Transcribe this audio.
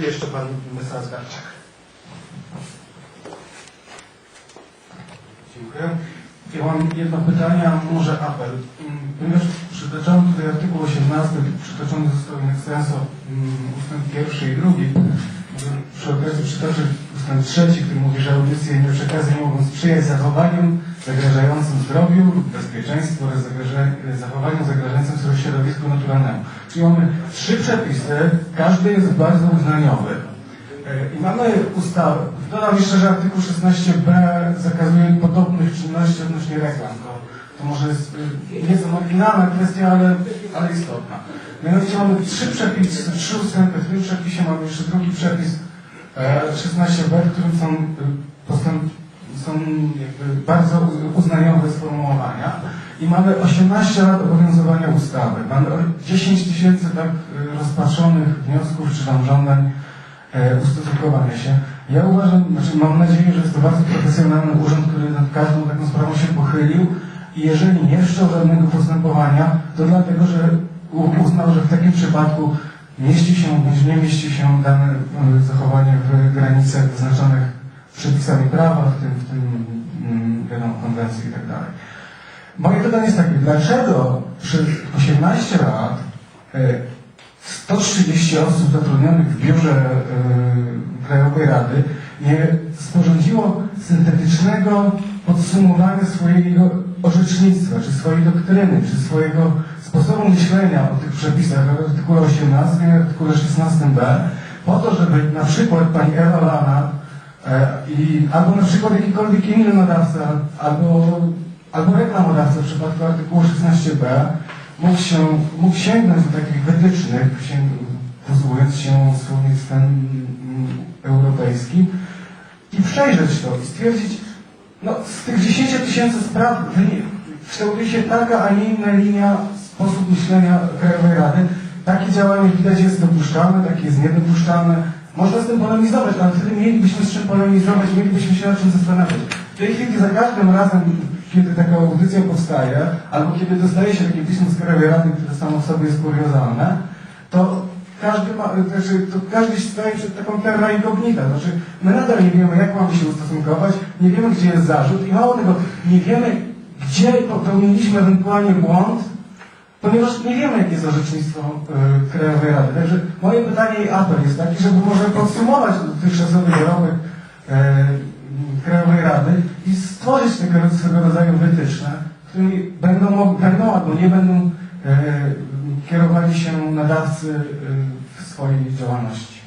Tu jeszcze pan Mysła Zgarczak. Dziękuję. Ja mam jedno pytanie, a może apel. Mm, Ponieważ przytaczamy tutaj artykuł 18, przytoczony został in extenso mm, ustęp pierwszy i drugi. Przy okazji przytoczę ustęp trzeci, który mówi, że audycje i przekazy mogą sprzyjać zachowaniom zagrażającym zdrowiu lub bezpieczeństwu oraz zachowaniom zagrażającym środowisku naturalnemu. Czyli mamy trzy przepisy, każdy jest bardzo uznaniowy. E, I mamy ustawę, dodam jeszcze, że artykuł 16b zakazuje podobnych czynności odnośnie reklam. To, to może jest y, nieco marginalna kwestia, ale, ale istotna. Mianowicie mamy trzy przepisy, trzy ustępy. W tym przepisie mamy jeszcze drugi przepis e, 16b, w którym są, postęp, są jakby bardzo uznaniowe sformułowania. I mamy 18 lat obowiązywania ustawy. Mamy o 10 tysięcy tak y, rozpatrzonych wniosków czy tam żądań e, ustosunkowania się. Ja uważam, znaczy mam nadzieję, że jest to bardzo profesjonalny urząd, który nad każdą taką sprawą się pochylił i jeżeli nie wszczął żadnego postępowania, to dlatego, że uznał, że w takim przypadku mieści się bądź nie mieści się dane e, zachowanie w granicach wyznaczonych przepisami prawa, w tym, w tym mm, wiadomo, konwencji i tak dalej. Moje pytanie jest takie, dlaczego przez 18 lat e, 130 osób zatrudnionych w biurze e, Krajowej Rady nie sporządziło syntetycznego podsumowania swojego orzecznictwa, czy swojej doktryny, czy swojego sposobu myślenia o tych przepisach w artykule 18 i artykule 16b, po to, żeby na przykład pani Ewa Lana e, i, albo na przykład jakikolwiek inny nadawca, albo, albo reklamodawca w przypadku artykułu 16b mógł, się, mógł sięgnąć do takich wytycznych, posługując się słownictwem europejskim i przejrzeć to i stwierdzić, no z tych 10 tysięcy spraw kształtuje się taka, a nie inna linia, sposób myślenia Krajowej Rady. Takie działanie widać jest dopuszczalne, takie jest niedopuszczalne. Można z tym polemizować, ale wtedy mielibyśmy z czym polemizować, mielibyśmy się nad czym zastanawiać. W tej chwili za każdym razem, kiedy taka audycja powstaje, albo kiedy dostaje się takie pismo z Krajowej Rady, które samo w sobie jest kuriozalne, to każdy, ma, znaczy, to każdy staje przed taką terra incognita. Znaczy, my nadal nie wiemy, jak mamy się ustosunkować, nie wiemy, gdzie jest zarzut i mało tego, nie wiemy, gdzie popełniliśmy ewentualnie błąd, ponieważ nie wiemy, jakie jest orzecznictwo y, Krajowej Rady. Także moje pytanie i apel jest taki, żeby może podsumować dotychczasowy dorobek y, Krajowej Rady i stworzyć tego swego rodzaju wytyczne, które będą, będą albo nie będą e, kierowali się nadawcy e, w swojej działalności.